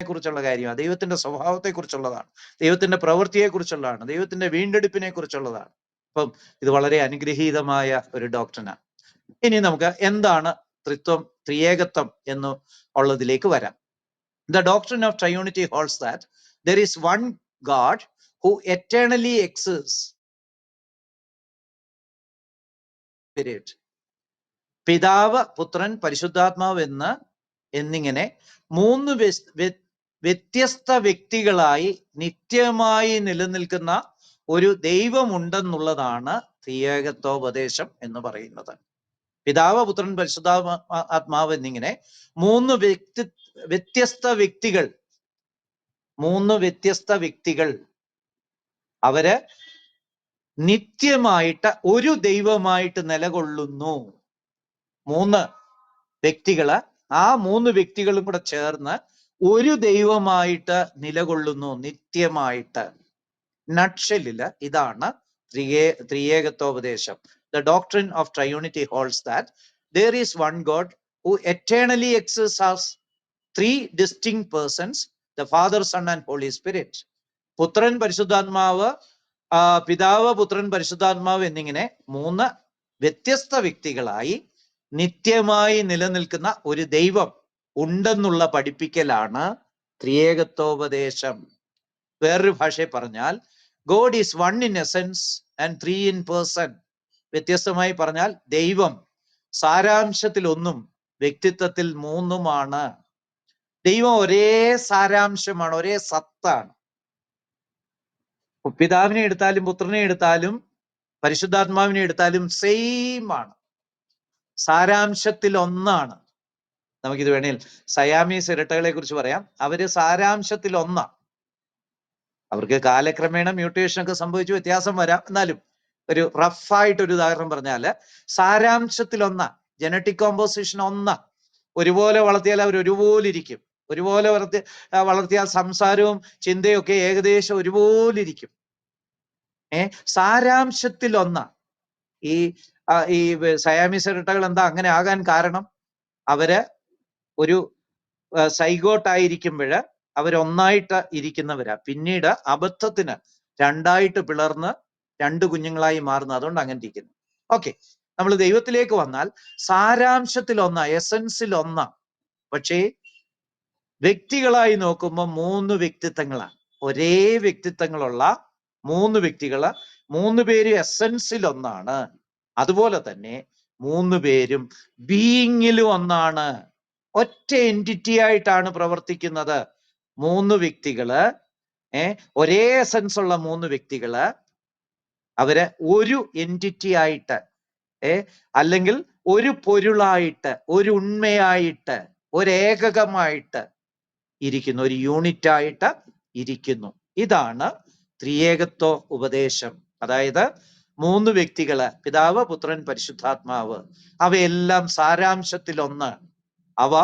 കുറിച്ചുള്ള കാര്യമാണ് ദൈവത്തിന്റെ സ്വഭാവത്തെ കുറിച്ചുള്ളതാണ് ദൈവത്തിന്റെ പ്രവൃത്തിയെ കുറിച്ചുള്ളതാണ് ദൈവത്തിന്റെ വീണ്ടെടുപ്പിനെ കുറിച്ചുള്ളതാണ് അപ്പം ഇത് വളരെ അനുഗ്രഹീതമായ ഒരു ഡോക്ടറിനാണ് ഇനി നമുക്ക് എന്താണ് ത്രിത്വം ത്രിയേകത്വം എന്ന് ഉള്ളതിലേക്ക് വരാം. The doctrine of Trinity holds that there is one God who eternally exists spirit പിതാവ് പുത്രൻ പരിശുദ്ധാത്മാവ് എന്ന് എന്നിങ്ങനെ മൂന്ന് വ്യത്യസ്ത വ്യക്തികളായി നിത്യമായി നിലനിൽക്കുന്ന ഒരു ദൈവമുണ്ടെന്നുള്ളതാണ് ത്രിയേകത്വോപദേശം എന്ന് പറയുന്നത്. പിതാവ് പുത്രൻ പരിശുദ്ധ ആത്മാവ് എന്നിങ്ങനെ മൂന്ന് വ്യക്തി വ്യത്യസ്ത വ്യക്തികൾ മൂന്ന് വ്യത്യസ്ത വ്യക്തികൾ അവർ നിത്യമായിട്ട് ഒരു ദൈവമായിട്ട് നിലകൊള്ളുന്നു. മൂന്ന് വ്യക്തികൾ ആ മൂന്ന് വ്യക്തികളും കൂടെ ചേർന്ന് ഒരു ദൈവമായിട്ട് നിലകൊള്ളുന്നു നിത്യമായിട്ട്. നട്ഷലിൽ ഇതാണ് ത്രിയേ ത്രിയേകത്വോപദേശം. The doctrine of Trinity holds that there is one God who eternally as three distinct persons, the Father, Son, and Holy Spirit. പുത്രൻ പരിശുദ്ധാത്മാവ് പിതാവ് പുത്രൻ പരിശുദ്ധാത്മാവ് എന്നിങ്ങനെ മൂന്ന് വ്യത്യസ്ത വ്യക്തികളായി നിത്യമായി നിലനിൽക്കുന്ന ഒരു ദൈവം. ഉണ്ടെന്നുള്ള പഠിപ്പിക്കലാണ് ത്രിയേകത്വോപദേശം. വേറൊരു ഭാഷയിൽ പറഞ്ഞാൽ God is one in essence and three in person വ്യത്യസ്തമായി പറഞ്ഞാൽ ദൈവം സാരാംശത്തിൽ ഒന്നും വ്യക്തിത്വത്തിൽ മൂന്നുമാണ്. ദൈവം ഒരേ സാരാംശമാണ് ഒരേ സത്താണ്. പിതാവിനെ എടുത്താലും പുത്രനെ എടുത്താലും പരിശുദ്ധാത്മാവിനെ എടുത്താലും സെയിം ആണ്. സാരാംശത്തിൽ ഒന്നാണ് നമുക്കിത് വേണേൽ സയാമീസ് ഇരട്ടകളെ കുറിച്ച് പറയാം. അവർ സാരാംശത്തിൽ ഒന്നാണ് അവർക്ക് കാലക്രമേണ മ്യൂട്ടേഷൻ ഒക്കെ സംഭവിച്ചു വ്യത്യാസം വരാം. എന്നാലും ഒരു റഫായിട്ട് ഒരു ഉദാഹരണം പറഞ്ഞാൽ സാരാംശത്തിൽ ഒന്ന ജനറ്റിക് കോമ്പോസിഷൻ ഒന്ന. ഒരുപോലെ വളർത്തിയാൽ അവർ ഒരുപോലെ ഇരിക്കും ഒരുപോലെ വളർത്തി വളർത്തിയാൽ സംസാരവും ചിന്തയും ഒക്കെ ഏകദേശം ഒരുപോലെ ഇരിക്കും ഏ സാരാംശത്തിൽ ഒന്ന ഈ സയാമി സയാമിസ് എന്താ? അങ്ങനെ ആകാൻ കാരണം അവർ ഒരു സൈഗോട്ടായിരിക്കുമ്പോൾ അവരൊന്നായിട്ട് ഇരിക്കുന്നവരാ. പിന്നീട് അബദ്ധത്തിന് രണ്ടായിട്ട് പിളർന്ന് രണ്ട് കുഞ്ഞുങ്ങളായി മാറുന്നു അതുകൊണ്ട് അങ്ങനെ ഇരിക്കുന്നു. ഓക്കെ. നമ്മൾ ദൈവത്തിലേക്ക് വന്നാൽ സാരാംശത്തിൽ ഒന്ന എസൻസിൽ ഒന്ന പക്ഷേ വ്യക്തികളായി നോക്കുമ്പോൾ മൂന്ന് വ്യക്തിത്വങ്ങളാണ്. ഒരേ വ്യക്തിത്വങ്ങളുള്ള മൂന്ന് വ്യക്തികൾ മൂന്ന് പേരും എസൻസിൽ ഒന്നാണ് അതുപോലെ തന്നെ മൂന്ന് പേരും ബീയിങ്ങിലും ഒന്നാണ്. ഒറ്റ എന്റിറ്റി ആയിട്ടാണ് പ്രവർത്തിക്കുന്നത്. മൂന്ന് വ്യക്തികൾ ഏ ഒരേ എസൻസ് ഉള്ള മൂന്ന് വ്യക്തികൾ അവർ ഒരു എന്റിറ്റി ആയിട്ട് ഏ അല്ലെങ്കിൽ ഒരു പൊരുളായിട്ട് ഒരു ഉണ്മയായിട്ട് ഒരേകകമായിട്ട് ഇരിക്കുന്നു ഒരു യൂണിറ്റ് ആയിട്ട് ഇരിക്കുന്നു. ഇതാണ് ത്രിയേകത്വ ഉപദേശം. അതായത് മൂന്ന് വ്യക്തികൾ പിതാവ് പുത്രൻ പരിശുദ്ധാത്മാവ് അവയെല്ലാം സാരാംശത്തിൽ ഒന്ന് അവ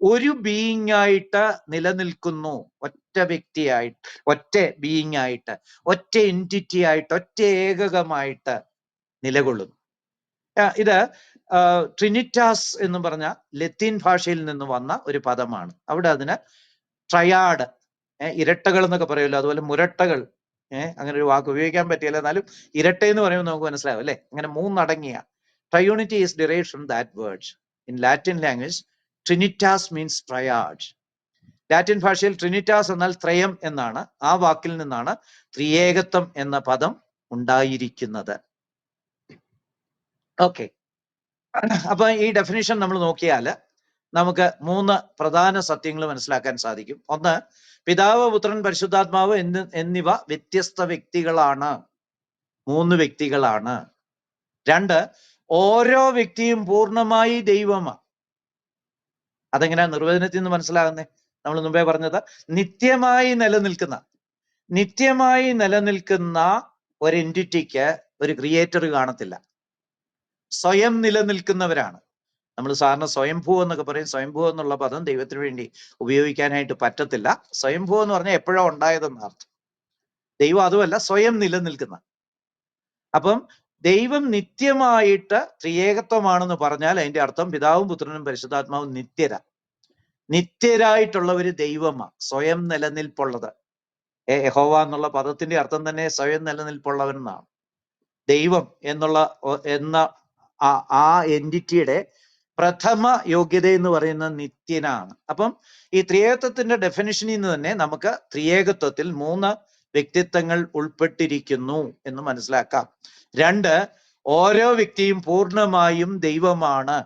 ഒരു ബീയിങ് ആയിട്ട് നിലനിൽക്കുന്നു. ഒറ്റ വ്യക്തിയായിട്ട് ഒറ്റ ബീയിങ് ആയിട്ട് ഒറ്റ എന്റിറ്റി ആയിട്ട് ഒറ്റ ഏകകമായിട്ട് നിലകൊള്ളുന്നു. ഇത് ട്രിനിറ്റാസ് എന്ന് പറഞ്ഞ ലത്തീൻ ഭാഷയിൽ നിന്ന് വന്ന ഒരു പദമാണ്. അവിടെ അതിന് ട്രയാഡ് ഇരട്ടകൾ എന്നൊക്കെ പറയുമല്ലോ. അതുപോലെ മുരട്ടകൾ ഏഹ് അങ്ങനെ ഒരു വാക്ക് ഉപയോഗിക്കാൻ പറ്റില്ല എന്നാലും ഇരട്ട എന്ന് പറയുമ്പോൾ നമുക്ക് മനസ്സിലാവും അല്ലെ? അങ്ങനെ മൂന്നടങ്ങിയ. Trinity is derived from that words in Latin language trinitas means triad Latin ഭാഷയിൽ ട്രിനിറ്റാസ് എന്നാൽ ത്രയം എന്നാണ്. ആ വാക്കിൽ നിന്നാണ് ത്രിയേകത്വം എന്ന പദം ഉണ്ടായിരിക്കുന്നത്. ഓക്കെ അപ്പൊ ഈ ഡെഫിനിഷൻ നമ്മൾ നോക്കിയാൽ നമുക്ക് മൂന്ന് പ്രധാന സത്യങ്ങൾ മനസ്സിലാക്കാൻ സാധിക്കും. ഒന്ന് പിതാവ് പുത്രൻ പരിശുദ്ധാത്മാവ് എന്ന് എന്നിവ വ്യത്യസ്ത വ്യക്തികളാണ്. മൂന്ന് വ്യക്തികളാണ്. രണ്ട് ഓരോ വ്യക്തിയും പൂർണമായി ദൈവമാണ്. അതെങ്ങനെയാ നിർവചനത്തിൽ നിന്ന് മനസ്സിലാകുന്നേ? നമ്മൾ മുമ്പേ പറഞ്ഞത് നിത്യമായി നിലനിൽക്കുന്ന നിത്യമായി നിലനിൽക്കുന്ന ഒരു എന്റിറ്റിക്ക് ഒരു ക്രിയേറ്റർ കാണത്തില്ല. സ്വയം നിലനിൽക്കുന്നവരാണ്. നമ്മൾ സാറിന് സ്വയംഭൂ എന്നൊക്കെ പറയും. സ്വയംഭൂ എന്നുള്ള പദം ദൈവത്തിന് വേണ്ടി ഉപയോഗിക്കാനായിട്ട് പറ്റത്തില്ല. സ്വയംഭൂ എന്ന് പറഞ്ഞാൽ എപ്പോഴോ ഉണ്ടായതെന്ന് അർത്ഥം. ദൈവം അതുമല്ല സ്വയം നിലനിൽക്കുന്ന. അപ്പം ദൈവം നിത്യമായിട്ട് ത്രിയേകത്വമാണെന്ന് പറഞ്ഞാൽ അതിന്റെ അർത്ഥം പിതാവും പുത്രനും പരിശുദ്ധാത്മാവും നിത്യര. നിത്യരായിട്ടുള്ള ഒരു ദൈവമാ സ്വയം നിലനിൽപ്പുള്ളത്. ഏ യഹോവ എന്നുള്ള പദത്തിന്റെ അർത്ഥം തന്നെ സ്വയം നിലനിൽപ്പുള്ളവൻ എന്നാണ് ദൈവം എന്നുള്ള എന്ന ആ- ആ എന്റിറ്റിയുടെ പ്രഥമ യോഗ്യത എന്ന് പറയുന്ന നിത്യനാണ്. അപ്പം ഈ ത്രിയേകത്വത്തിന്റെ ഡെഫിനിഷനിൽ നിന്ന് തന്നെ നമുക്ക് ത്രിയേകത്വത്തിൽ മൂന്ന് വ്യക്തിത്വങ്ങൾ ഉൾപ്പെട്ടിരിക്കുന്നു എന്ന് മനസ്സിലാക്കാം. രണ്ട് ഓരോ വ്യക്തിയും പൂർണമായും ദൈവമാണ്.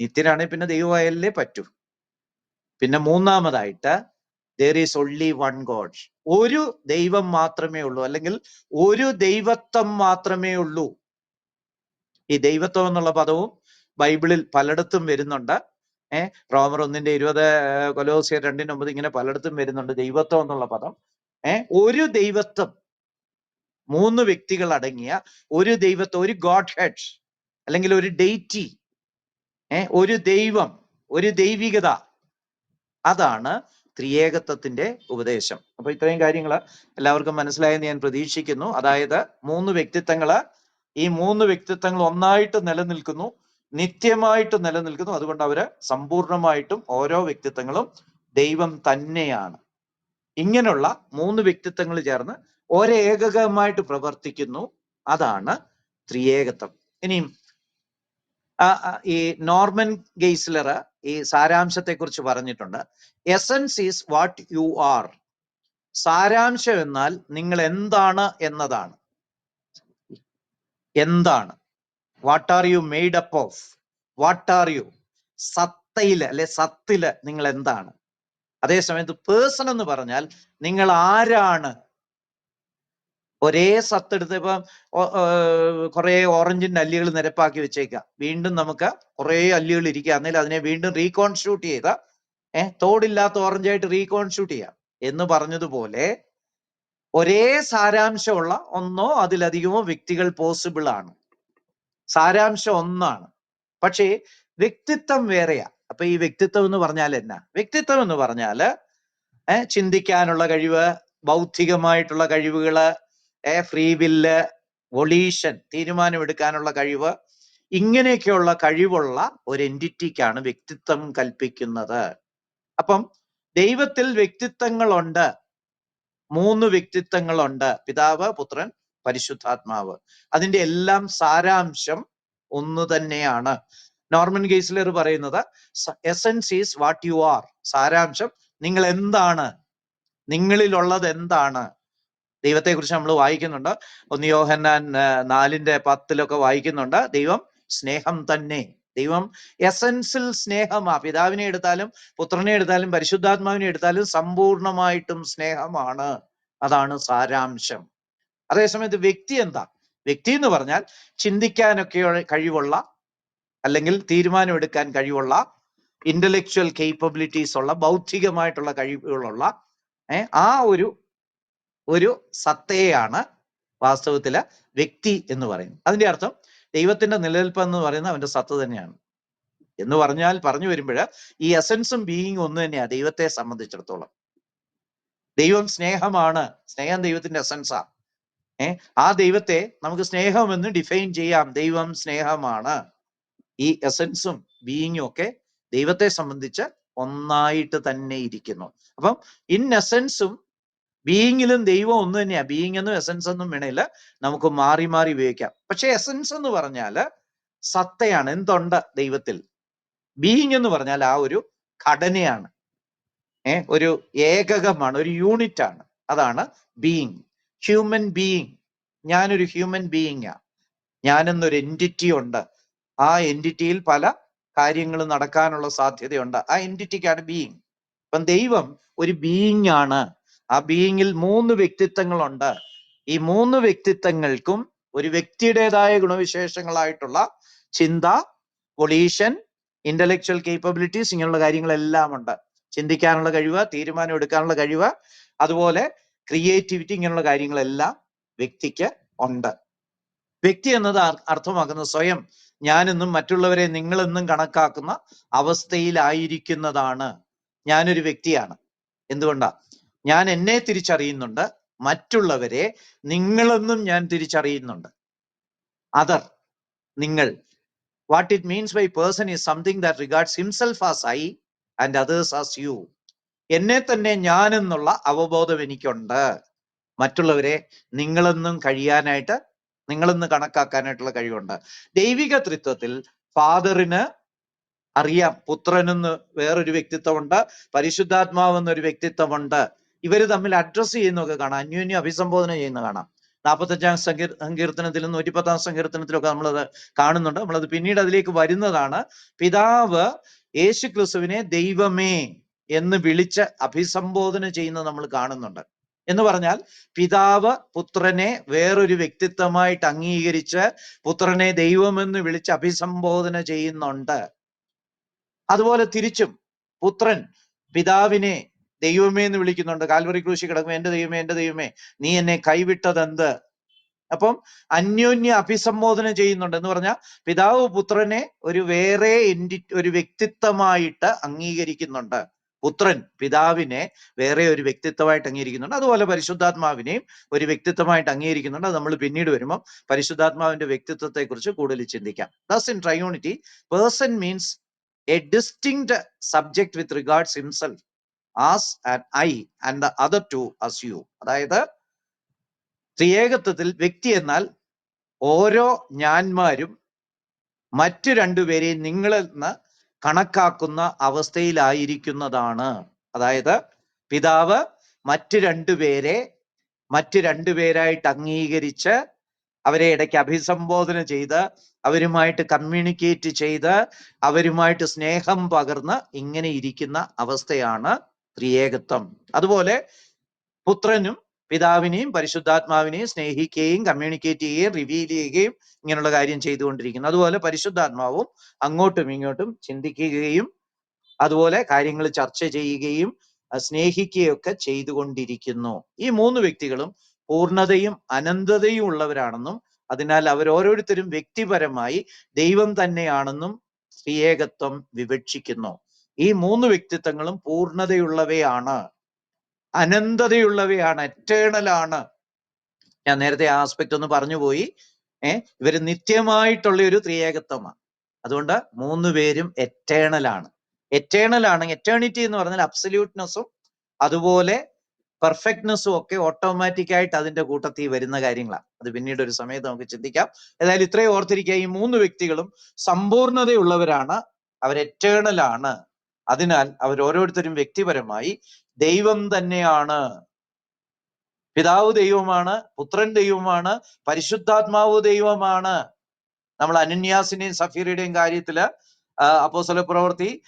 നിത്യനാണെങ്കിൽ പിന്നെ ദൈവമായല്ലേ പറ്റൂ. പിന്നെ മൂന്നാമതായിട്ട് there is only one God ഒരു ദൈവം മാത്രമേ ഉള്ളൂ അല്ലെങ്കിൽ ഒരു ദൈവത്വം മാത്രമേ ഉള്ളൂ. ഈ ദൈവത്വം എന്നുള്ള പദവും ബൈബിളിൽ പലയിടത്തും വരുന്നുണ്ട്. ഏഹ് റോമർ ഒന്നിന്റെ ഇരുപത് കൊലോസിയ രണ്ടിന് ഒമ്പത് ഇങ്ങനെ പലയിടത്തും വരുന്നുണ്ട് ദൈവത്വം എന്നുള്ള പദം. ഏഹ് ഒരു ദൈവത്വം മൂന്ന് വ്യക്തികൾ അടങ്ങിയ ഒരു ദൈവത്തെ ഒരു ഗോഡ് ഹെഡ് അല്ലെങ്കിൽ ഒരു ഡെയ്റ്റി ഏർ ഒരു ദൈവം ഒരു ദൈവികത. അതാണ് ത്രിയേകത്വത്തിന്റെ ഉപദേശം. അപ്പൊ ഇത്രയും കാര്യങ്ങൾ എല്ലാവർക്കും മനസ്സിലായെന്ന് ഞാൻ പ്രതീക്ഷിക്കുന്നു. അതായത് മൂന്ന് വ്യക്തിത്വങ്ങൾ ഈ മൂന്ന് വ്യക്തിത്വങ്ങൾ ഒന്നായിട്ട് നിലനിൽക്കുന്നു നിത്യമായിട്ട് നിലനിൽക്കുന്നു. അതുകൊണ്ട് അവർ സമ്പൂർണമായിട്ടും ഓരോ വ്യക്തിത്വങ്ങളും ദൈവം തന്നെയാണ്. ഇങ്ങനെയുള്ള മൂന്ന് വ്യക്തിത്വങ്ങൾ ചേർന്ന് ഒരേകകമായിട്ട് പ്രവർത്തിക്കുന്നു. അതാണ് ത്രിയേകത്വം. ഇനിയും ഈ നോർമൻ ഗെയ്സ്ലർ ഈ സാരാംശത്തെ കുറിച്ച് പറഞ്ഞിട്ടുണ്ട്. Essence is what you are. സാരാംശം എന്നാൽ നിങ്ങൾ എന്താണ് എന്നതാണ്. എന്താണ്? What are you made up of? What are you? സത്തയിൽ അല്ലെ സത്തിൽ നിങ്ങൾ എന്താണ്? അതേസമയത്ത് പേഴ്സൺ എന്ന് പറഞ്ഞാൽ നിങ്ങൾ ആരാണ് ഒരേ സത്തെടുത്ത് ഇപ്പം കുറെ ഓറഞ്ചിന്റെ അല്ലികൾ നിരപ്പാക്കി വെച്ചേക്കാം. വീണ്ടും നമുക്ക് കുറെ അല്ലികൾ ഇരിക്കുക എന്നേലും അതിനെ വീണ്ടും റീകോൺസ്റ്റിറ്റ്യൂട്ട് ചെയ്ത ഏഹ് തോടില്ലാത്ത ഓറഞ്ചായിട്ട് റീകോൺസ്റ്റിറ്റ്യൂട്ട് ചെയ്യാം. എന്ന് പറഞ്ഞതുപോലെ ഒരേ സാരാംശമുള്ള ഒന്നോ അതിലധികമോ വ്യക്തികൾ പോസിബിൾ ആണ്. സാരാംശം ഒന്നാണ്. പക്ഷേ വ്യക്തിത്വം വേറെയാ. അപ്പൊ ഈ വ്യക്തിത്വം എന്ന് പറഞ്ഞാൽ എന്നാ? വ്യക്തിത്വം എന്ന് പറഞ്ഞാൽ ഏഹ് ചിന്തിക്കാനുള്ള കഴിവ് ബൗദ്ധികമായിട്ടുള്ള കഴിവുകൾ ഫ്രീ വില്ല് വൊളീഷൻ തീരുമാനമെടുക്കാനുള്ള കഴിവ് ഇങ്ങനെയൊക്കെയുള്ള കഴിവുള്ള ഒരു എന്റിറ്റിക്കാണ് വ്യക്തിത്വം കൽപ്പിക്കുന്നത്. അപ്പം ദൈവത്തിൽ വ്യക്തിത്വങ്ങളുണ്ട്. മൂന്ന് വ്യക്തിത്വങ്ങളുണ്ട്. പിതാവ് പുത്രൻ പരിശുദ്ധാത്മാവ്. അതിന്റെ എല്ലാം സാരാംശം ഒന്ന് തന്നെയാണ്. നോർമൻ ഗെയ്സ്ലർ പറയുന്നത് essence is what you are. സാരാംശം നിങ്ങൾ എന്താണ്? നിങ്ങളിലുള്ളത് എന്താണ്? ദൈവത്തെ കുറിച്ച് നമ്മൾ വായിക്കുന്നുണ്ട്. ഒന്ന് യോഹന്നാൻ നാലിന്റെ പത്തിലൊക്കെ വായിക്കുന്നുണ്ട്. ദൈവം സ്നേഹം തന്നെ. ദൈവം എസൻസിൽ സ്നേഹമാ. പിതാവിനെ എടുത്താലും പുത്രനെ എടുത്താലും പരിശുദ്ധാത്മാവിനെ എടുത്താലും സമ്പൂർണമായിട്ടും സ്നേഹമാണ്. അതാണ് സാരാംശം. അതേസമയത്ത് വ്യക്തി എന്താ? വ്യക്തി എന്ന് പറഞ്ഞാൽ ചിന്തിക്കാനൊക്കെ കഴിവുള്ള അല്ലെങ്കിൽ തീരുമാനമെടുക്കാൻ കഴിവുള്ള ഇന്റലക്ച്വൽ കേപ്പബിലിറ്റീസ് ഉള്ള ബൗദ്ധികമായിട്ടുള്ള കഴിവുകളുള്ള ആ ഒരു ഒരു സത്തയാണ് വാസ്തവത്തിൽ വ്യക്തി എന്ന് പറയുന്നത്. അതിന്റെ അർത്ഥം ദൈവത്തിന്റെ നിലനിൽപ്പ് എന്ന് പറയുന്നത് അവന്റെ സത്ത തന്നെയാണ്. എന്ന് പറഞ്ഞാൽ പറഞ്ഞു വരുമ്പോൾ ഈ എസൻസും ബീയിങ് ഒന്ന് തന്നെയാണ് ദൈവത്തെ സംബന്ധിച്ചിടത്തോളം. ദൈവം സ്നേഹമാണ്. സ്നേഹം ദൈവത്തിന്റെ എസൻസാ ഏർ ആ ദൈവത്തെ നമുക്ക് സ്നേഹമെന്ന് ഡിഫൈൻ ചെയ്യാം. ദൈവം സ്നേഹമാണ്. ഈ എസൻസും ബീയിങ്ങും ഒക്കെ ദൈവത്തെ സംബന്ധിച്ച് ഒന്നായിട്ട് തന്നെ ഇരിക്കുന്നു. അപ്പം ഇൻ എസൻസും ബീയിങ്ങിലും ദൈവം ഒന്ന് തന്നെയാണ് ബീയിങ് എന്നും എസൻസ് എന്നും വേണമെങ്കിൽ നമുക്ക് മാറി മാറി ഉപയോഗിക്കാം. പക്ഷെ എസൻസ് എന്ന് പറഞ്ഞാൽ സത്തയാണ് എന്തുണ്ട്? ദൈവത്തിൽ. ബീയിങ് എന്ന് പറഞ്ഞാൽ ആ ഒരു ഘടനയാണ്. ഏ ഒരു ഏകകമാണ് ഒരു യൂണിറ്റ് ആണ് അതാണ് ബീയിങ് ഹ്യൂമൻ ബീയിങ് ഞാനൊരു ഹ്യൂമൻ ബീയിങ് ആ. ഞാനെന്നൊരു എന്റിറ്റി ഉണ്ട്. ആ എന്റിറ്റിയിൽ പല കാര്യങ്ങളും നടക്കാനുള്ള സാധ്യതയുണ്ട്. ആ എന്റിറ്റിക്കാണ് ബീയിങ് അപ്പം ദൈവം ഒരു ബീയിങ് ആണ്. ആ ബീയിങ്ങിൽ മൂന്ന് വ്യക്തിത്വങ്ങളുണ്ട്. ഈ മൂന്ന് വ്യക്തിത്വങ്ങൾക്കും ഒരു വ്യക്തിയുടേതായ ഗുണവിശേഷങ്ങളായിട്ടുള്ള ചിന്ത പൊളീഷൻ ഇന്റലക്ച്വൽ കേപ്പബിലിറ്റീസ് ഇങ്ങനെയുള്ള കാര്യങ്ങളെല്ലാം ഉണ്ട് ചിന്തിക്കാനുള്ള കഴിവ് തീരുമാനം എടുക്കാനുള്ള കഴിവ് അതുപോലെ ക്രിയേറ്റിവിറ്റി ഇങ്ങനെയുള്ള കാര്യങ്ങളെല്ലാം വ്യക്തിക്ക് ഉണ്ട്. വ്യക്തി എന്നത് അർത്ഥമാക്കുന്ന സ്വയം ഞാനെന്നും മറ്റുള്ളവരെ നിങ്ങളെന്നും കണക്കാക്കുന്ന അവസ്ഥയിലായിരിക്കുന്നതാണ്. ഞാനൊരു വ്യക്തിയാണ്. എന്തുകൊണ്ടാ? ഞാൻ എന്നെ തിരിച്ചറിയുന്നുണ്ട്. മറ്റുള്ളവരെ നിങ്ങളെന്നും ഞാൻ തിരിച്ചറിയുന്നുണ്ട്. അതർ നിങ്ങൾ. What it means by person is something that regards himself as I and others as you എന്നെ തന്നെ ഞാൻ എന്നുള്ള അവബോധം എനിക്കുണ്ട്. മറ്റുള്ളവരെ നിങ്ങളെന്നും കഴിയാനായിട്ട് നിങ്ങളെന്ന് കണക്കാക്കാനായിട്ടുള്ള കഴിവുണ്ട്. ദൈവിക തൃത്വത്തിൽ ഫാദറിന് അറിയാം പുത്രനെന്ന് വേറൊരു വ്യക്തിത്വമുണ്ട് പരിശുദ്ധാത്മാവ് എന്നൊരു വ്യക്തിത്വമുണ്ട്. ഇവർ തമ്മിൽ അഡ്രസ്സ് ചെയ്യുന്നതൊക്കെ കാണാം. അന്യോന്യം അഭിസംബോധന ചെയ്യുന്ന കാണാം. നാൽപ്പത്തഞ്ചാം സങ്കീർ സങ്കീർത്തനത്തിലും നൂറ്റിപ്പത്താം സങ്കീർത്തനത്തിലൊക്കെ നമ്മളത് കാണുന്നുണ്ട്. നമ്മളത് പിന്നീട് അതിലേക്ക് വരുന്നതാണ്. പിതാവ് യേശു ക്രിസ്തുവിനെ ദൈവമേ എന്ന് വിളിച്ച് അഭിസംബോധന ചെയ്യുന്നത് നമ്മൾ കാണുന്നുണ്ട്. എന്ന് പറഞ്ഞാൽ പിതാവ് പുത്രനെ വേറൊരു വ്യക്തിത്വമായിട്ട് അംഗീകരിച്ച് പുത്രനെ ദൈവമെന്ന് വിളിച്ച് അഭിസംബോധന ചെയ്യുന്നുണ്ട്. അതുപോലെ തിരിച്ചും പുത്രൻ പിതാവിനെ ദൈവമേ എന്ന് വിളിക്കുന്നുണ്ട്. കാൽവറി ക്രൂശി കിടക്കുമ്പോൾ എന്റെ ദൈവമേ എന്റെ ദൈവമേ നീ എന്നെ കൈവിട്ടതെന്ത്? അപ്പം അന്യോന്യ അഭിസംബോധന ചെയ്യുന്നുണ്ട്. എന്ന് പറഞ്ഞാൽ പിതാവ് പുത്രനെ ഒരു വേറെ എന്റി ഒരു വ്യക്തിത്വമായിട്ട് അംഗീകരിക്കുന്നുണ്ട്. പുത്രൻ പിതാവിനെ വേറെ ഒരു വ്യക്തിത്വമായിട്ട് അംഗീകരിക്കുന്നുണ്ട്. അതുപോലെ പരിശുദ്ധാത്മാവിനെയും ഒരു വ്യക്തിത്വമായിട്ട് അംഗീകരിക്കുന്നുണ്ട്. അത് നമ്മൾ പിന്നീട് വരുമ്പോൾ പരിശുദ്ധാത്മാവിന്റെ വ്യക്തിത്വത്തെ കുറിച്ച് കൂടുതൽ ചിന്തിക്കാം. Thus in Trinity person means a distinct subject with regards himself as and I and the other to as you അതായത് ത്രിയേകത്വത്തിൽ വ്യക്തി എന്നാൽ ഓരോ ഞാന്മാരും മറ്റു രണ്ടുപേരെയും നിങ്ങളിൽ നിന്ന് കണക്കാക്കുന്ന അവസ്ഥയിലായിരിക്കുന്നതാണ്. അതായത് പിതാവ് മറ്റു രണ്ടുപേരെ മറ്റു രണ്ടുപേരായിട്ട് അംഗീകരിച്ച് അവരെ ഇടയ്ക്ക് അഭിസംബോധന ചെയ്ത് അവരുമായിട്ട് കമ്മ്യൂണിക്കേറ്റ് ചെയ്ത് അവരുമായിട്ട് സ്നേഹം പകർന്ന് ഇങ്ങനെ ഇരിക്കുന്ന അവസ്ഥയാണ് ത്രിയേകത്വം. അതുപോലെ പുത്രനും പിതാവിനെയും പരിശുദ്ധാത്മാവിനെയും സ്നേഹിക്കുകയും കമ്മ്യൂണിക്കേറ്റ് ചെയ്യുകയും റിവീൽ ചെയ്യുകയും ഇങ്ങനെയുള്ള കാര്യം ചെയ്തുകൊണ്ടിരിക്കുന്നു. അതുപോലെ പരിശുദ്ധാത്മാവും അങ്ങോട്ടും ഇങ്ങോട്ടും ചിന്തിക്കുകയും അതുപോലെ കാര്യങ്ങൾ ചർച്ച ചെയ്യുകയും സ്നേഹിക്കുകയൊക്കെ ചെയ്തുകൊണ്ടിരിക്കുന്നു. ഈ മൂന്ന് വ്യക്തികളും പൂർണതയും അനന്തതയും ഉള്ളവരാണെന്നും അതിനാൽ അവർ ഓരോരുത്തരും വ്യക്തിപരമായി ദൈവം തന്നെയാണെന്നും സ്ത്രീയേകത്വം വിവക്ഷിക്കുന്നു. ഈ മൂന്ന് വ്യക്തിത്വങ്ങളും പൂർണതയുള്ളവയാണ്. അനന്തതയുള്ളവയാണ് എറ്റേണൽ ആണ്. ഞാൻ നേരത്തെ ആ ആസ്പെക്ട് ഒന്ന് പറഞ്ഞു പോയി ഏർ ഇവർ നിത്യമായിട്ടുള്ള ഒരു ത്രിയേകത്വമാണ്. അതുകൊണ്ട് മൂന്ന് പേരും എറ്റേണൽ ആണ്. എറ്റേണൽ ആണ് എറ്റേണിറ്റി എന്ന് പറഞ്ഞാൽ അബ്സല്യൂട്ട്നെസ്സും അതുപോലെ പെർഫെക്റ്റ്നെസ്സും ഒക്കെ ഓട്ടോമാറ്റിക് ആയിട്ട് അതിന്റെ കൂട്ടത്തിൽ വരുന്ന കാര്യങ്ങളാണ്. അത് പിന്നീട് ഒരു സമയത്ത് നമുക്ക് ചിന്തിക്കാം. ഏതായാലും ഇത്രയും ഓർത്തിരിക്കുക ഈ മൂന്ന് വ്യക്തികളും സമ്പൂർണതയുള്ളവരാണ് അവർ എറ്റേണൽ ആണ്. അതിനാൽ അവർ ഓരോരുത്തരും വ്യക്തിപരമായി ദൈവം തന്നെയാണ്. പിതാവ് ദൈവമാണ് പുത്രൻ ദൈവമാണ് പരിശുദ്ധാത്മാവ് ദൈവമാണ്. നമ്മൾ അനന്യാസിന്റെയും സഫീറയുടെയും കാര്യത്തിൽ അപ്പോസ്തല പ്രവൃത്തി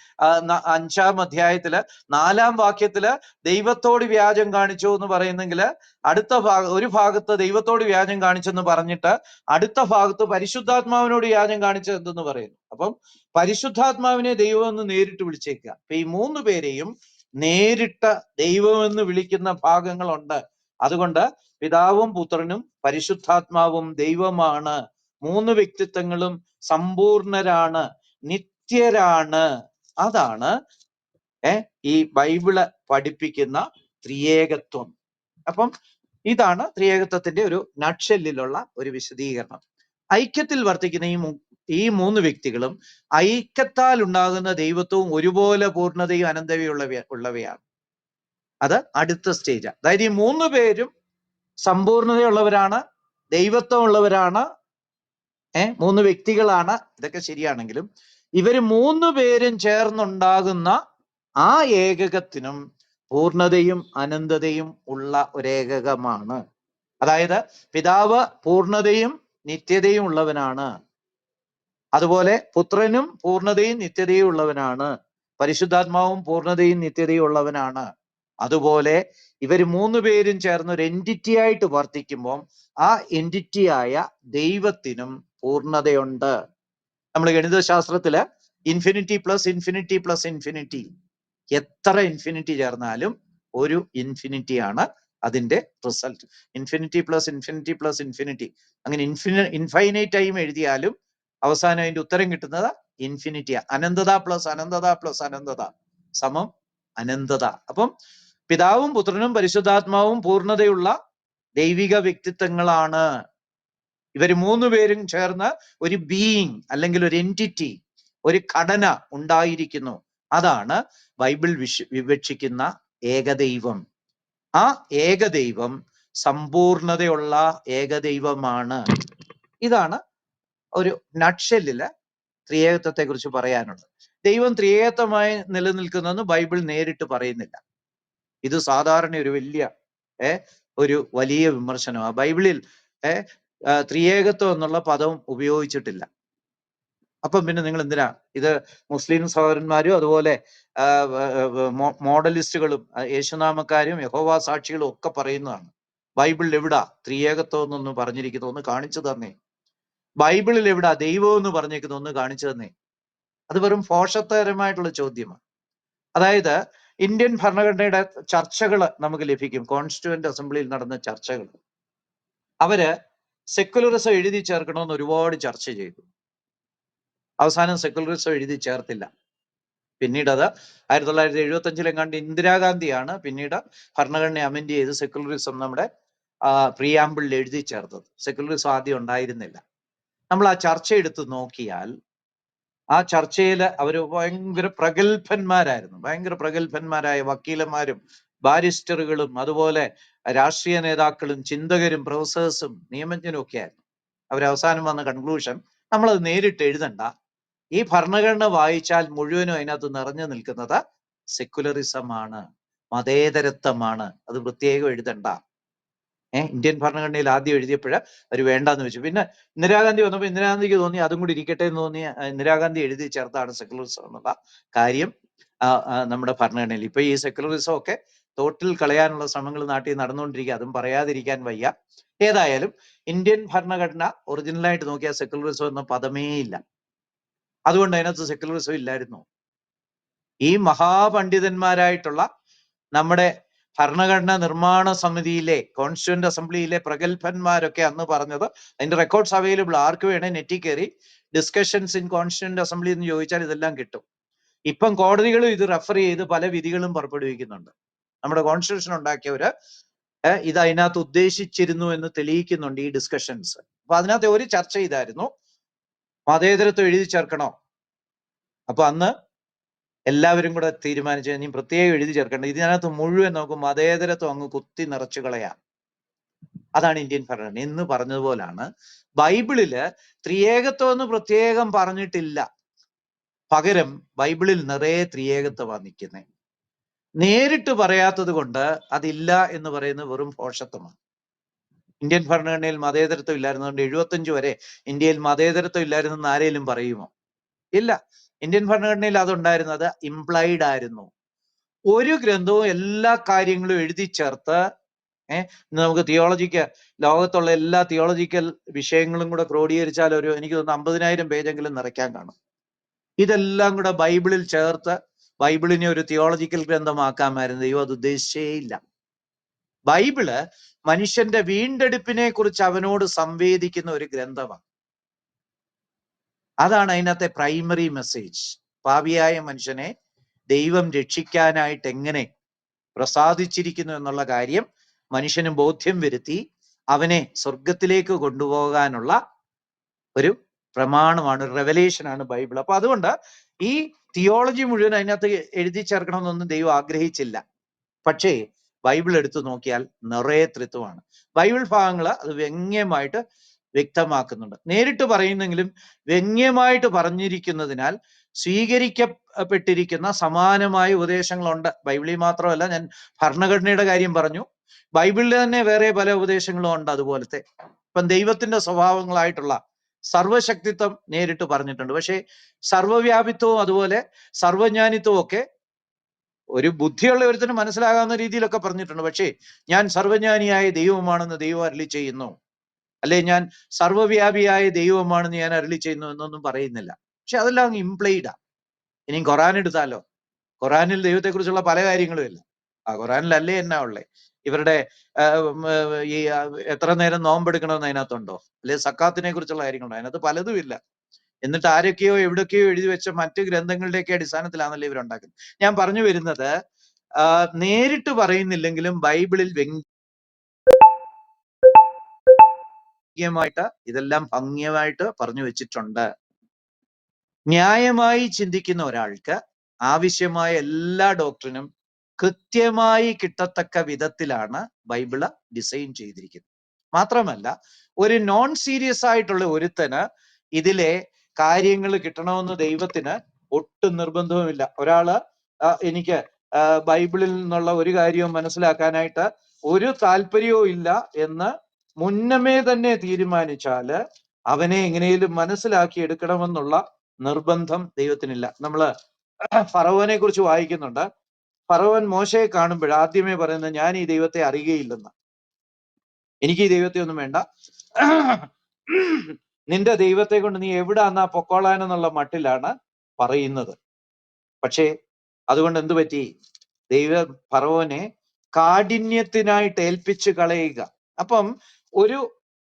അഞ്ചാം അധ്യായത്തിൽ നാലാം വാക്യത്തിൽ ദൈവത്തോട് വ്യാജം കാണിച്ചു എന്ന് പറയുന്നെങ്കിൽ അടുത്ത ഭാഗ ഒരു ഭാഗത്ത് ദൈവത്തോട് വ്യാജം കാണിച്ചെന്ന് പറഞ്ഞിട്ട് അടുത്ത ഭാഗത്ത് പരിശുദ്ധാത്മാവിനോട് വ്യാജം കാണിച്ചതെന്ന് പറയുന്നു? അപ്പം പരിശുദ്ധാത്മാവിനെ ദൈവം എന്ന് നേരിട്ട് വിളിച്ചേക്കുക അപ്പൊ ഈ മൂന്ന് പേരെയും നേരിട്ട് ദൈവമെന്ന് വിളിക്കുന്ന ഭാഗങ്ങളുണ്ട്. അതുകൊണ്ട് പിതാവും പുത്രനും പരിശുദ്ധാത്മാവും ദൈവമാണ്. മൂന്ന് വ്യക്തിത്വങ്ങളും സമ്പൂർണരാണ്. നിത്യരാണ്. അതാണ് ഈ ബൈബിൾ പഠിപ്പിക്കുന്ന ത്രിയേകത്വം. അപ്പം ഇതാണ് ത്രിയേകത്വത്തിന്റെ ഒരു നട്ഷെല്ലിലുള്ള ഒരു വിശദീകരണം. ഐക്യത്തിൽ വർത്തിക്കുന്ന ഈ ഈ മൂന്ന് വ്യക്തികളും ഐക്യത്താൽ ഉണ്ടാകുന്ന ദൈവത്വവും ഒരുപോലെ പൂർണതയും അനന്തതയും ഉള്ളവ ഉള്ളവയാണ്. അത് അടുത്ത സ്റ്റേജ് അതായത് ഈ മൂന്ന് പേരും സമ്പൂർണതയുള്ളവരാണ് ദൈവത്വം ഉള്ളവരാണ് ഏ മൂന്ന് വ്യക്തികളാണ്. ഇതൊക്കെ ശരിയാണെങ്കിലും ഇവർ മൂന്ന് പേരും ചേർന്നുണ്ടാകുന്ന ആ ഏകകത്തിനും പൂർണതയും അനന്തതയും ഉള്ള ഒരേകകമാണ്. അതായത് പിതാവ് പൂർണതയും നിത്യതയും ഉള്ളവനാണ്. അതുപോലെ പുത്രനും പൂർണതയും നിത്യതയും ഉള്ളവനാണ്. പരിശുദ്ധാത്മാവും പൂർണതയും നിത്യതയും ഉള്ളവനാണ്. അതുപോലെ ഇവർ മൂന്ന് പേരും ചേർന്ന് ഒരു എന്റിറ്റി ആയിട്ട് വർത്തിക്കുമ്പോൾ ആ എന്റിറ്റിയായ ദൈവത്തിനും പൂർണതയുണ്ട്. നമ്മൾ ഗണിതശാസ്ത്രത്തിൽ infinity plus infinity plus infinity എത്ര ഇൻഫിനിറ്റി ചേർന്നാലും ഒരു ഇൻഫിനിറ്റി ആണ് അതിന്റെ result infinity plus infinity plus infinity അങ്ങനെ ഇൻഫിനി ഇൻഫൈനൈറ്റ് ആയും എഴുതിയാലും അവസാനം അതിന്റെ ഉത്തരം കിട്ടുന്നത് ഇൻഫിനിറ്റി അനന്തത പ്ലസ് അനന്തത പ്ലസ് അനന്തത സമം അനന്തത. അപ്പം പിതാവും പുത്രനും പരിശുദ്ധാത്മാവും പൂർണതയുള്ള ദൈവിക വ്യക്തിത്വങ്ങളാണ്. ഇവർ മൂന്ന് പേരും ചേർന്ന് ഒരു ബീയിങ് അല്ലെങ്കിൽ ഒരു എന്റിറ്റി ഒരു ഘടന ഉണ്ടായിരിക്കുന്നു. അതാണ് ബൈബിൾ വിശ് വിവക്ഷിക്കുന്ന ഏകദൈവം. ആ ഏകദൈവം സമ്പൂർണതയുള്ള ഏകദൈവമാണ്. ഇതാണ് ഒരു നട്ഷെല്ലിൽ ത്രിയേകത്വത്തെ കുറിച്ച് പറയാനുള്ളത്. ദൈവം ത്രിയേകത്വമായി നിലനിൽക്കുന്നെന്ന് ബൈബിൾ നേരിട്ട് പറയുന്നില്ല. ഇത് സാധാരണ ഒരു വലിയ ഏ ഒരു വലിയ വിമർശനമാണ്. ബൈബിളിൽ ഏ ആ, ത്രിയേകത്വം എന്നുള്ള പദം ഉപയോഗിച്ചിട്ടില്ല. അപ്പം പിന്നെ നിങ്ങൾ എന്തിനാ ഇത് മുസ്ലിം സഹോദരന്മാരും അതുപോലെ മോഡലിസ്റ്റുകളും യേശുനാമക്കാരും യഹോവ സാക്ഷികളും ഒക്കെ പറയുന്നതാണ്. ബൈബിളിൽ എവിടാ ത്രിയേകത്വം എന്നൊന്ന് പറഞ്ഞിരിക്കുന്നു ഒന്ന് കാണിച്ചു തന്നേ. ബൈബിളിൽ എവിടാ ദൈവം എന്ന് പറഞ്ഞിരിക്കുന്നു ഒന്ന് കാണിച്ചു തന്നേ. അത് വെറും ഫോഷത്തരമായിട്ടുള്ള ചോദ്യമാണ്. അതായത് ഇന്ത്യൻ ഭരണഘടനയുടെ ചർച്ചകൾ നമുക്ക് ലഭിക്കും. കോൺസ്റ്റിറ്റ്യൂവന്റ് അസംബ്ലിയിൽ നടന്ന ചർച്ചകൾ അവർ സെക്കുലറിസം എഴുതി ചേർക്കണമെന്ന് ഒരുപാട് ചർച്ച ചെയ്തു. അവസാനം സെക്കുലറിസം എഴുതി ചേർത്തില്ല. പിന്നീട് അത് ആയിരത്തി തൊള്ളായിരത്തി എഴുപത്തി അഞ്ചിലും കണ്ട് ഇന്ദിരാഗാന്ധിയാണ് പിന്നീട് ഭരണഘടന അമെൻഡ് ചെയ്ത് സെക്കുലറിസം നമ്മുടെ പ്രിയാമ്പിളിൽ എഴുതി ചേർത്തത്. സെക്കുലറിസം ആദ്യം ഉണ്ടായിരുന്നില്ല. നമ്മൾ ആ ചർച്ച എടുത്ത് നോക്കിയാൽ ആ ചർച്ചയിൽ അവർ ഭയങ്കര പ്രഗത്ഭന്മാരായിരുന്നു. ഭയങ്കര പ്രഗത്ഭന്മാരായ വക്കീലന്മാരും ബാരിസ്റ്ററുകളും അതുപോലെ രാഷ്ട്രീയ നേതാക്കളും ചിന്തകരും പ്രൊഫസേഴ്സും നിയമജ്ഞരും ഒക്കെ ആയിരുന്നു. അവർ അവസാനം വന്ന കൺക്ലൂഷൻ നമ്മളത് നേരിട്ട് എഴുതണ്ട. ഈ ഭരണഘടന വായിച്ചാൽ മുഴുവനും അതിനകത്ത് നിറഞ്ഞു നിൽക്കുന്നത് സെക്യുലറിസമാണ് മതേതരത്വമാണ്. അത് പ്രത്യേകം എഴുതണ്ട. ഏഹ് ഇന്ത്യൻ ഭരണഘടനയിൽ ആദ്യം എഴുതിയപ്പോൾ അവർ വേണ്ടാന്ന് വെച്ചു. പിന്നെ ഇന്ദിരാഗാന്ധി വന്നപ്പോൾ ഇന്ദിരാഗാന്ധിക്ക് തോന്നി അതും കൂടി ഇരിക്കട്ടെ എന്ന് തോന്നി. ഇന്ദിരാഗാന്ധി എഴുതി ചേർത്താണ് സെക്യുലറിസം എന്നുള്ള കാര്യം നമ്മുടെ ഭരണഘടനയിൽ. ഇപ്പൊ ഈ സെക്യുലറിസം ഒക്കെ തോട്ടിൽ കളയാനുള്ള ശ്രമങ്ങൾ നാട്ടിൽ നടന്നുകൊണ്ടിരിക്കുക അതും പറയാതിരിക്കാൻ വയ്യ. ഏതായാലും ഇന്ത്യൻ ഭരണഘടന ഒറിജിനലായിട്ട് നോക്കിയാൽ സെക്യുലറിസം എന്ന പദമേ ഇല്ല. അതുകൊണ്ട് അതിനകത്ത് സെക്യുലറിസം ഇല്ലായിരുന്നു. ഈ മഹാപണ്ഡിതന്മാരായിട്ടുള്ള നമ്മുടെ ഭരണഘടന നിർമ്മാണ സമിതിയിലെ കോൺസ്റ്റിറ്റ്യൂന്റ് അസംബ്ലിയിലെ പ്രഗത്ഭന്മാരൊക്കെ അന്ന് പറഞ്ഞത് അതിന്റെ റെക്കോർഡ്സ് അവൈലബിൾ ആർക്ക് വേണേ നെറ്റി കയറി ഡിസ്കഷൻസ് ഇൻ കോൺസ്റ്റിറ്റ്യൂന്റ് അസംബ്ലി എന്ന് ചോദിച്ചാൽ ഇതെല്ലാം കിട്ടും. ഇപ്പം കോടതികളും ഇത് റെഫർ ചെയ്ത് പല വിധികളും പുറപ്പെടുവിക്കുന്നുണ്ട്. നമ്മുടെ കോൺസ്റ്റിറ്റ്യൂഷൻ ഉണ്ടാക്കിയവര് ഒരു ഇത് അതിനകത്ത് ഉദ്ദേശിച്ചിരുന്നു എന്ന് തെളിയിക്കുന്നുണ്ട് ഈ ഡിസ്കഷൻസ് അപ്പൊ അതിനകത്ത് ഒരു ചർച്ച ചെയ്തായിരുന്നു മതേതരത്വം എഴുതി ചേർക്കണോ? അപ്പൊ അന്ന് എല്ലാവരും കൂടെ തീരുമാനിച്ചു ഇനി പ്രത്യേകം എഴുതി ചേർക്കേണ്ട. ഇതിനകത്ത് മുഴുവൻ നമുക്ക് മതേതരത്വം അങ്ങ് കുത്തി നിറച്ചു കളയാം. അതാണ് ഇന്ത്യൻ ഭരണഘടന. എന്ന് പറഞ്ഞതുപോലാണ്. ബൈബിളിൽ ത്രിയേകത്വം എന്ന് പ്രത്യേകം പറഞ്ഞിട്ടില്ല. പകരം ബൈബിളിൽ നിറയെ ത്രിയേകത്വമാണ് നിൽക്കുന്നത് നേരിട്ട് പറയാത്തത് കൊണ്ട് അതില്ല എന്ന് പറയുന്നത് വെറും ഭോഷത്വമാണ്. ഇന്ത്യൻ ഭരണഘടനയിൽ മതേതരത്വം ഇല്ലായിരുന്നതുകൊണ്ട് എഴുപത്തഞ്ച് വരെ ഇന്ത്യയിൽ മതേതരത്വം ഇല്ലായിരുന്നെന്ന് ആരെങ്കിലും പറയുമോ? ഇല്ല. ഇന്ത്യൻ ഭരണഘടനയിൽ അതുണ്ടായിരുന്നത് ഇംപ്ലൈഡ് ആയിരുന്നു. ഒരു ഗ്രന്ഥവും എല്ലാ കാര്യങ്ങളും എഴുതി ചേർത്ത് ഏഹ് നമുക്ക് തിയോളജിക്ക് ലോകത്തുള്ള എല്ലാ തിയോളജിക്കൽ വിഷയങ്ങളും കൂടെ ക്രോഡീകരിച്ചാൽ ഒരു എനിക്ക് തോന്നുന്നു അമ്പതിനായിരം പേജെങ്കിലും നിറയ്ക്കാൻ കാണും. ഇതെല്ലാം കൂടെ ബൈബിളിൽ ചേർത്ത് ബൈബിളിനെ ഒരു തിയോളജിക്കൽ ഗ്രന്ഥമാക്കാമായിരുന്നു. ദൈവം അത് ഉദ്ദേശിച്ചേ ഇല്ല. ബൈബിൾ മനുഷ്യന്റെ വീണ്ടെടുപ്പിനെ കുറിച്ച് അവനോട് സംവേദിക്കുന്ന ഒരു ഗ്രന്ഥമാണ്. അതാണ് അതിനകത്തെ പ്രൈമറി മെസ്സേജ് പാപിയായ മനുഷ്യനെ ദൈവം രക്ഷിക്കാനായിട്ട് എങ്ങനെ പ്രസാദിച്ചിരിക്കുന്നു എന്നുള്ള കാര്യം മനുഷ്യന് ബോധ്യം വരുത്തി അവനെ സ്വർഗത്തിലേക്ക് കൊണ്ടുപോകാനുള്ള ഒരു പ്രമാണമാണ് റെവലേഷൻ ആണ് ബൈബിൾ. അപ്പൊ അതുകൊണ്ട് ഈ തിയോളജി മുഴുവൻ അതിനകത്ത് എഴുതി ചേർക്കണമെന്നൊന്നും ദൈവം ആഗ്രഹിച്ചില്ല. പക്ഷേ ബൈബിൾ എടുത്തു നോക്കിയാൽ നിറയെ തൃത്വമാണ് ബൈബിൾ ഭാഗങ്ങൾ അത് വ്യംഗ്യമായിട്ട് വ്യക്തമാക്കുന്നുണ്ട്. നേരിട്ട് പറയുന്നെങ്കിലും വ്യംഗ്യമായിട്ട് പറഞ്ഞിരിക്കുന്നതിനാൽ സ്വീകരിക്കപ്പെട്ടിരിക്കുന്ന സമാനമായ ഉപദേശങ്ങളുണ്ട്. ബൈബിളിൽ മാത്രമല്ല ഞാൻ ഭരണഘടനയുടെ കാര്യം പറഞ്ഞു. ബൈബിളിൽ തന്നെ വേറെ പല ഉപദേശങ്ങളും ഉണ്ട് അതുപോലത്തെ. ഇപ്പം ദൈവത്തിന്റെ സ്വഭാവങ്ങളായിട്ടുള്ള സർവശക്തിത്വം നേരിട്ട് പറഞ്ഞിട്ടുണ്ട്. പക്ഷേ സർവവ്യാപിത്വവും അതുപോലെ സർവജ്ഞാനിത്വവും ഒക്കെ ഒരു ബുദ്ധിയുള്ള ഒരുത്തിന് മനസ്സിലാകാവുന്ന രീതിയിലൊക്കെ പറഞ്ഞിട്ടുണ്ട്. പക്ഷേ ഞാൻ സർവജ്ഞാനിയായ ദൈവമാണെന്ന് ദൈവം അരളി ചെയ്യുന്നു. അല്ലെ ഞാൻ സർവവ്യാപിയായ ദൈവമാണെന്ന് ഞാൻ അരളി ചെയ്യുന്നു എന്നൊന്നും പറയുന്നില്ല. പക്ഷെ അതെല്ലാം ഇംപ്ലൈഡാ ഇനി ഖുറാൻ എടുത്താലോ? ഖുറാനിൽ ദൈവത്തെക്കുറിച്ചുള്ള പല കാര്യങ്ങളും ഇല്ല. ആ ഖുറാനിലല്ലേ എന്നാ ഉള്ളേ? ഇവരുടെ ഈ എത്ര നേരം നോമ്പെടുക്കണമെന്ന് അതിനകത്തുണ്ടോ? അല്ലെ സക്കാത്തിനെ കുറിച്ചുള്ള കാര്യങ്ങളുണ്ടോ? അതിനകത്ത് പലതും ഇല്ല. എന്നിട്ട് ആരൊക്കെയോ എവിടൊക്കെയോ എഴുതി വെച്ച മറ്റു ഗ്രന്ഥങ്ങളുടെയൊക്കെ അടിസ്ഥാനത്തിലാണല്ലോ ഇവരുണ്ടാക്കുന്നത് ഞാൻ പറഞ്ഞു വരുന്നത് നേരിട്ട് പറയുന്നില്ലെങ്കിലും ബൈബിളിൽ വ്യംഗ്യമായിട്ട് ഇതെല്ലാം ഭംഗിയമായിട്ട് പറഞ്ഞു വെച്ചിട്ടുണ്ട്. ന്യായമായി ചിന്തിക്കുന്ന ഒരാൾക്ക് ആവശ്യമായ എല്ലാ ഡോക്ടറിനും കൃത്യമായി കിട്ടത്തക്ക വിധത്തിലാണ് ബൈബിൾ ഡിസൈൻ ചെയ്തിരിക്കുന്നത്. മാത്രമല്ല ഒരു നോൺ സീരിയസ് ആയിട്ടുള്ള ഒരുത്തന് ഇതിലെ കാര്യങ്ങൾ കിട്ടണമെന്ന് ദൈവത്തിന് ഒട്ടും നിർബന്ധവുമില്ല. ഒരാൾ എനിക്ക് ബൈബിളിൽ നിന്നുള്ള ഒരു കാര്യവും മനസ്സിലാക്കാനായിട്ട് ഒരു താല്പര്യവും ഇല്ല എന്ന് മുന്നമേ തന്നെ തീരുമാനിച്ചാൽ അവനെ എങ്ങനെയും മനസ്സിലാക്കി എടുക്കണമെന്നുള്ള നിർബന്ധം ദൈവത്തിനില്ല. നമ്മൾ ഫറവോനെ കുറിച്ച് വായിക്കുന്നുണ്ട്. ഫറവൻ മോശയെ കാണുമ്പോൾ ആദ്യമേ പറയുന്നത് ഞാൻ ഈ ദൈവത്തെ അറിയുകയില്ലെന്ന്. എനിക്ക് ഈ ദൈവത്തെ ഒന്നും വേണ്ട. നിന്റെ ദൈവത്തെ കൊണ്ട് നീ എവിടാന്നാ പൊക്കോളാനെന്നുള്ള മട്ടിലാണ് പറയുന്നത്. പക്ഷേ അതുകൊണ്ട് എന്തു പറ്റി? ദൈവ ഫറവോനെ കാഠിന്യത്തിനായിട്ട് ഏൽപ്പിച്ചു കളയുക. അപ്പം ഒരു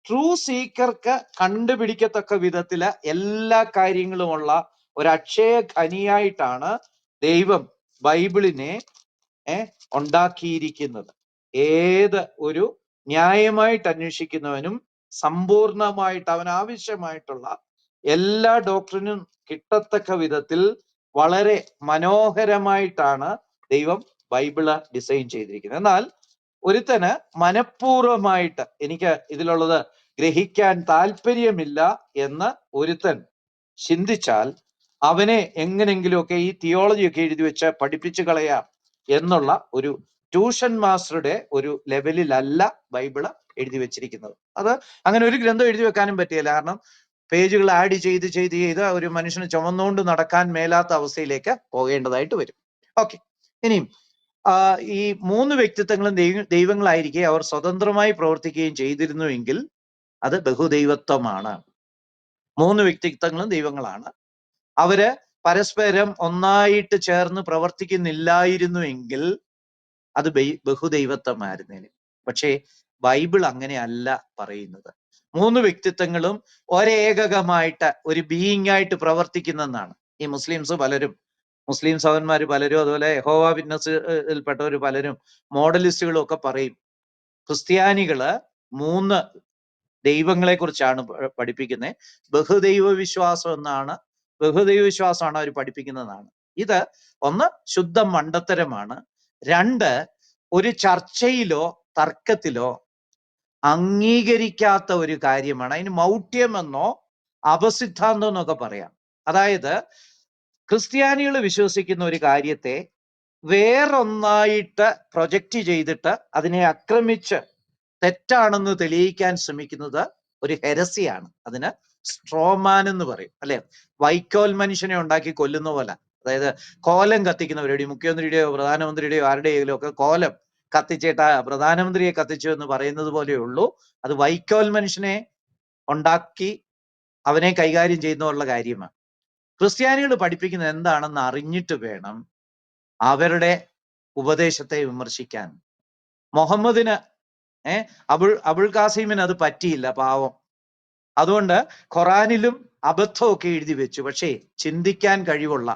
ട്രൂ സീക്കർക്ക് കണ്ടുപിടിക്കത്തക്ക വിധത്തിൽ എല്ലാ കാര്യങ്ങളുമുള്ള ഒരു അക്ഷയ ഖനിയായിട്ടാണ് ദൈവം ബൈബിളിനെ ഉണ്ടാക്കിയിരിക്കുന്നത്. ഏത് ഒരു ന്യായമായിട്ട് അന്വേഷിക്കുന്നവനും സമ്പൂർണമായിട്ട് അവൻ ആവശ്യമായിട്ടുള്ള എല്ലാ ഡോക്ടറിനും കിട്ടത്തക്ക വിധത്തിൽ വളരെ മനോഹരമായിട്ടാണ് ദൈവം ബൈബിൾ ഡിസൈൻ ചെയ്തിരിക്കുന്നത്. എന്നാൽ ഒരുത്തന് മനഃപൂർവമായിട്ട് എനിക്ക് ഇതിലുള്ളത് ഗ്രഹിക്കാൻ താല്പര്യമില്ല എന്ന് ഒരുത്തൻ ചിന്തിച്ചാൽ അവനെ എങ്ങനെങ്കിലുമൊക്കെ ഈ തിയോളജി ഒക്കെ എഴുതി വെച്ച് പഠിപ്പിച്ചു കളയാം എന്നുള്ള ഒരു ട്യൂഷൻ മാസ്റ്ററുടെ ഒരു ലെവലിലല്ല ബൈബിൾ എഴുതി വെച്ചിരിക്കുന്നത്. അത് അങ്ങനെ ഒരു ഗ്രന്ഥം എഴുതി വെക്കാനും പറ്റിയില്ല കാരണം പേജുകൾ ആഡ് ചെയ്ത് ചെയ്ത് ചെയ്ത് ഒരു മനുഷ്യന് ചുമന്നുകൊണ്ട് നടക്കാൻ മേലാത്ത അവസ്ഥയിലേക്ക് പോകേണ്ടതായിട്ട് വരും. ഓക്കെ ഇനിയും ഈ മൂന്ന് വ്യക്തിത്വങ്ങളും ദൈവ ദൈവങ്ങളായിരിക്കെ അവർ സ്വതന്ത്രമായി പ്രവർത്തിക്കുകയും ചെയ്തിരുന്നുവെങ്കിൽ അത് ബഹുദൈവത്വമാണ്. മൂന്ന് വ്യക്തിത്വങ്ങളും ദൈവങ്ങളാണ്. അവർ പരസ്പരം ഒന്നായിട്ട് ചേർന്ന് പ്രവർത്തിക്കുന്നില്ലായിരുന്നു എങ്കിൽ അത് ബഹുദൈവത്വമായിരുന്നേനെ. പക്ഷേ ബൈബിൾ അങ്ങനെയല്ല പറയുന്നത്. മൂന്ന് വ്യക്തിത്വങ്ങളും ഒരേകകമായിട്ട് ഒരു ബീയിങ് ആയിട്ട് പ്രവർത്തിക്കുന്നെന്നാണ് ഈ മുസ്ലിംസ് പലരും മുസ്ലിം സഹന്മാർ പലരും അതുപോലെ യഹോവ വിറ്റ്നസിൽപ്പെട്ടവർ പലരും മോഡലിസ്റ്റുകളും ഒക്കെ പറയും ക്രിസ്ത്യാനികൾ മൂന്ന് ദൈവങ്ങളെ കുറിച്ചാണ് പഠിപ്പിക്കുന്നത് ബഹുദൈവ വിശ്വാസം എന്നാണ് ബഹുദൈവ വിശ്വാസമാണ് അവർ പഠിപ്പിക്കുന്നതാണ്. ഇത് ഒന്ന് ശുദ്ധ മണ്ടത്തരമാണ്. രണ്ട് ഒരു ചർച്ചയിലോ തർക്കത്തിലോ അംഗീകരിക്കാത്ത ഒരു കാര്യമാണ്. അതിന് മൗഢ്യമെന്നോ അപസിദ്ധാന്തം എന്നൊക്കെ പറയാം. അതായത് ക്രിസ്ത്യാനികൾ വിശ്വസിക്കുന്ന ഒരു കാര്യത്തെ വേറൊന്നായിട്ട് പ്രൊജക്റ്റ് ചെയ്തിട്ട് അതിനെ ആക്രമിച്ച് തെറ്റാണെന്ന് തെളിയിക്കാൻ ശ്രമിക്കുന്നത് ഒരു ഹെരസിയാണ്. അതിന് സ്ട്രോമാൻ എന്ന് പറയും അല്ലെ? വൈക്കോൽ മനുഷ്യനെ ഉണ്ടാക്കി കൊല്ലുന്ന പോലെ. അതായത് കോലം കത്തിക്കുന്നവരുടെ മുഖ്യമന്ത്രിയുടെയോ പ്രധാനമന്ത്രിയുടെയോ ആരുടെയെങ്കിലും ഒക്കെ കോലം കത്തിച്ചിട്ട് പ്രധാനമന്ത്രിയെ കത്തിച്ചു എന്ന് പറയുന്നത് പോലെയുള്ളൂ അത് വൈക്കോൽ മനുഷ്യനെ ഉണ്ടാക്കി അവനെ കൈകാര്യം ചെയ്യുന്നുള്ള കാര്യമാണ്. ക്രിസ്ത്യാനികൾ പഠിപ്പിക്കുന്നത് എന്താണെന്ന് അറിഞ്ഞിട്ട് വേണം അവരുടെ ഉപദേശത്തെ വിമർശിക്കാൻ. മുഹമ്മദിന് ഏഹ് അബുൾ അബുൾ കാസിമിന് അത് പറ്റിയില്ല പാവം. അതുകൊണ്ട് ഖുറാനിലും അബദ്ധമൊക്കെ എഴുതി വെച്ചു. പക്ഷേ ചിന്തിക്കാൻ കഴിവുള്ള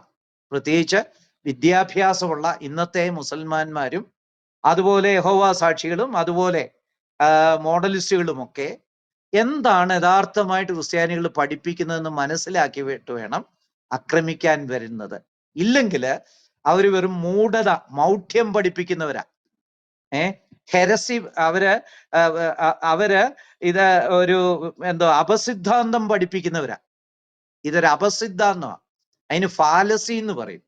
പ്രത്യേകിച്ച് വിദ്യാഭ്യാസമുള്ള ഇന്നത്തെ മുസൽമാന്മാരും അതുപോലെ യഹോവ സാക്ഷികളും അതുപോലെ മോഡലിസ്റ്റുകളും ഒക്കെ എന്താണ് യഥാർത്ഥമായിട്ട് ക്രിസ്ത്യാനികൾ പഠിപ്പിക്കുന്നതെന്ന് മനസ്സിലാക്കിയിട്ട് വേണം ആക്രമിക്കാൻ വരുന്നത്. ഇല്ലെങ്കിൽ അവർ വെറും മൂഢത മൗഢ്യം പഠിപ്പിക്കുന്നവരാ. ഏ? ഹെരസി അവർ അവർ ഇത് ഒരു എന്തോ അപസിദ്ധാന്തം പഠിപ്പിക്കുന്നവരാ. ഇതൊരു അപസിദ്ധാന്തമാണ് അതിന് ഫാലസി എന്ന് പറയും.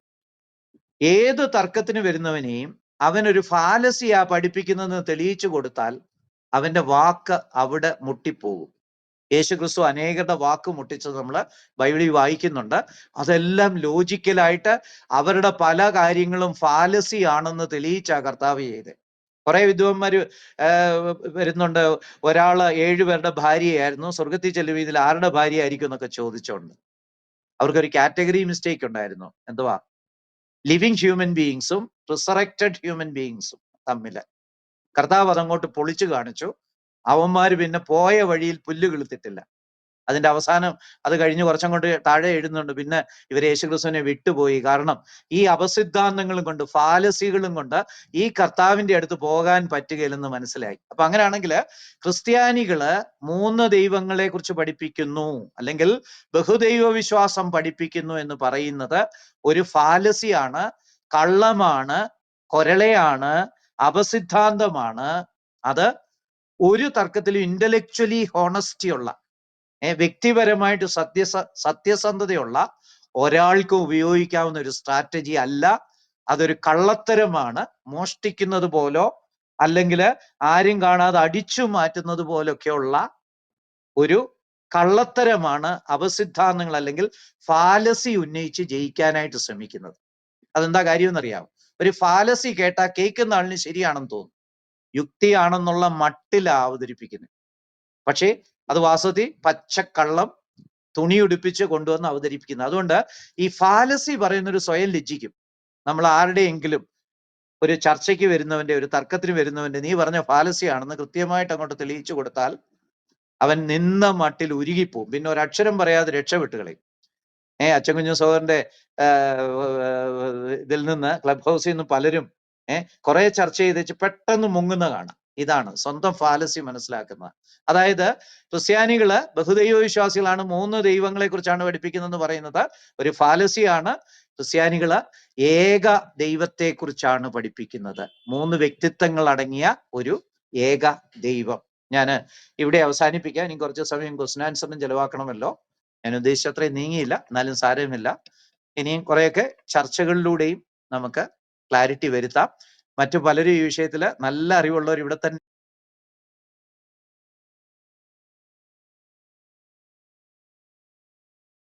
ഏത് തർക്കത്തിന് വരുന്നവനെയും അവനൊരു ഫാലസിയാ പഠിപ്പിക്കുന്നതെന്ന് തെളിയിച്ചു കൊടുത്താൽ അവന്റെ വാക്ക് അവിടെ മുട്ടിപ്പോകും. യേശുക്രിസ്തു അനേകരുടെ വാക്ക് മുട്ടിച്ചത് നമ്മൾ ബൈബിളിൽ വായിക്കുന്നുണ്ട്. അതെല്ലാം ലോജിക്കലായിട്ട് അവരുടെ പല കാര്യങ്ങളും ഫാലസി ആണെന്ന് തെളിയിച്ച കർത്താവ് ചെയ്ത് കുറെ വിദ്വാന്മാര് വരുന്നുണ്ട്. ഒരാൾ ഏഴുപേരുടെ ഭാര്യയായിരുന്നു. സ്വർഗത്തിൽ ചെല്ലുമ്പോൾ ഇതിൽ ആരുടെ ഭാര്യ ആയിരിക്കും എന്നൊക്കെ ചോദിച്ചോണ്ട്. അവർക്കൊരു കാറ്റഗറി മിസ്റ്റേക്ക് ഉണ്ടായിരുന്നു. എന്തുവാ? ലിവിങ് ഹ്യൂമൻ ബീയിങ്സും റിസറക്റ്റഡ് ഹ്യൂമൻ ബീയിങ്സും തമ്മിൽ. കർത്താവ് അതങ്ങോട്ട് പൊളിച്ചു കാണിച്ചു. അവന്മാര് പിന്നെ പോയ വഴിയിൽ പുല്ല് കിളുത്തിട്ടില്ല അതിന്റെ അവസാനം അത് കഴിഞ്ഞ് കൊണ്ട് താഴെ എഴുതുന്നുണ്ട് പിന്നെ ഇവർ യേശുക്രിസ്തുവിനെ വിട്ടുപോയി. കാരണം ഈ അപസിദ്ധാന്തങ്ങളും കൊണ്ട് ഫാലസികളും കൊണ്ട് ഈ കർത്താവിന്റെ അടുത്ത് പോകാൻ പറ്റുകയില്ലെന്ന് മനസ്സിലായി. അപ്പൊ അങ്ങനെയാണെങ്കിൽ ക്രിസ്ത്യാനികൾ മൂന്ന് ദൈവങ്ങളെ കുറിച്ച് പഠിപ്പിക്കുന്നു. അല്ലെങ്കിൽ ബഹുദൈവ വിശ്വാസം പഠിപ്പിക്കുന്നു എന്ന് പറയുന്നത് ഒരു ഫാലസിയാണ് കള്ളമാണ് കൊരളയാണ് അപസിദ്ധാന്തമാണ്. അത് ഒരു തർക്കത്തിലും ഇന്റലക്ച്വലി ഹോണസ്റ്റി ഉള്ള വ്യക്തിപരമായിട്ട് സത്യസ സത്യസന്ധതയുള്ള ഒരാൾക്ക് ഉപയോഗിക്കാവുന്ന ഒരു സ്ട്രാറ്റജി അല്ല അതൊരു കള്ളത്തരമാണ്. മോഷ്ടിക്കുന്നത് പോലോ അല്ലെങ്കിൽ ആരും കാണാതെ അടിച്ചു മാറ്റുന്നത് പോലൊക്കെയുള്ള ഒരു കള്ളത്തരമാണ് അവസിദ്ധാന്തങ്ങൾ അല്ലെങ്കിൽ ഫാലസി ഉന്നയിച്ച് ജയിക്കാനായിട്ട് ശ്രമിക്കുന്നത്. അതെന്താ കാര്യം എന്നറിയാമോ ഒരു ഫാലസി കേട്ടാ കേൾക്കുന്ന ആളിന് ശരിയാണെന്ന് തോന്നും. യുക്തിയാണെന്നുള്ള മട്ടിലാ അവതരിപ്പിക്കുന്നത്. പക്ഷേ അത് വാസ്തവത്തിൽ പച്ചക്കള്ളം തുണിയുടുപ്പിച്ച് കൊണ്ടുവന്ന് അവതരിപ്പിക്കുന്നത് അതുകൊണ്ട് ഈ ഫാലസി പറയുന്നൊരു സ്വയം ലജ്ജിക്കും. നമ്മൾ ആരുടെയെങ്കിലും ഒരു ചർച്ചയ്ക്ക് വരുന്നവന്റെ ഒരു തർക്കത്തിന് വരുന്നവന്റെ നീ പറഞ്ഞ ഫാലസിയാണെന്ന് കൃത്യമായിട്ട് അങ്ങോട്ട് തെളിയിച്ചു കൊടുത്താൽ അവൻ നിന്ന മട്ടിൽ ഉരുകിപ്പോവും. പിന്നെ ഒരക്ഷരം പറയാതെ രക്ഷപ്പെട്ടു കളയും. ഏ അച്ചൻകുഞ്ഞു സഹോദരന്റെ ഇതിൽ നിന്ന് ക്ലബ് ഹൗസിൽ നിന്ന് പലരും ഏഹ് കുറെ ചർച്ച ചെയ്തേച്ച് പെട്ടെന്ന് മുങ്ങുന്ന കാണാം ഇതാണ്. സ്വന്തം ഫാലസി മനസ്സിലാക്കുന്നത്. അതായത് ക്രിസ്ത്യാനികൾ ബഹുദൈവ വിശ്വാസികളാണ് മൂന്ന് ദൈവങ്ങളെ കുറിച്ചാണ് പഠിപ്പിക്കുന്നതെന്ന് പറയുന്നത്. ഒരു ഫാലസിയാണ് ക്രിസ്ത്യാനികൾ ഏക ദൈവത്തെ കുറിച്ചാണ് പഠിപ്പിക്കുന്നത്. മൂന്ന് വ്യക്തിത്വങ്ങൾ അടങ്ങിയ ഒരു ഏക ദൈവം. ഞാൻ ഇവിടെ അവസാനിപ്പിക്കാം. ഇനി കുറച്ച് സമയം ക്വസ്റ്റൻ ആൻസറിനും ചെലവാക്കണമല്ലോ. ഞാൻ ഉദ്ദേശിച്ചത്രയും നീങ്ങിയില്ല. എന്നാലും സാരമില്ല. ഇനിയും കുറെയൊക്കെ ചർച്ചകളിലൂടെയും നമുക്ക് ക്ലാരിറ്റി വരുത്താം. മറ്റു പലരും ഈ വിഷയത്തിൽ നല്ല അറിവുള്ളവർ ഇവിടെ തന്നെ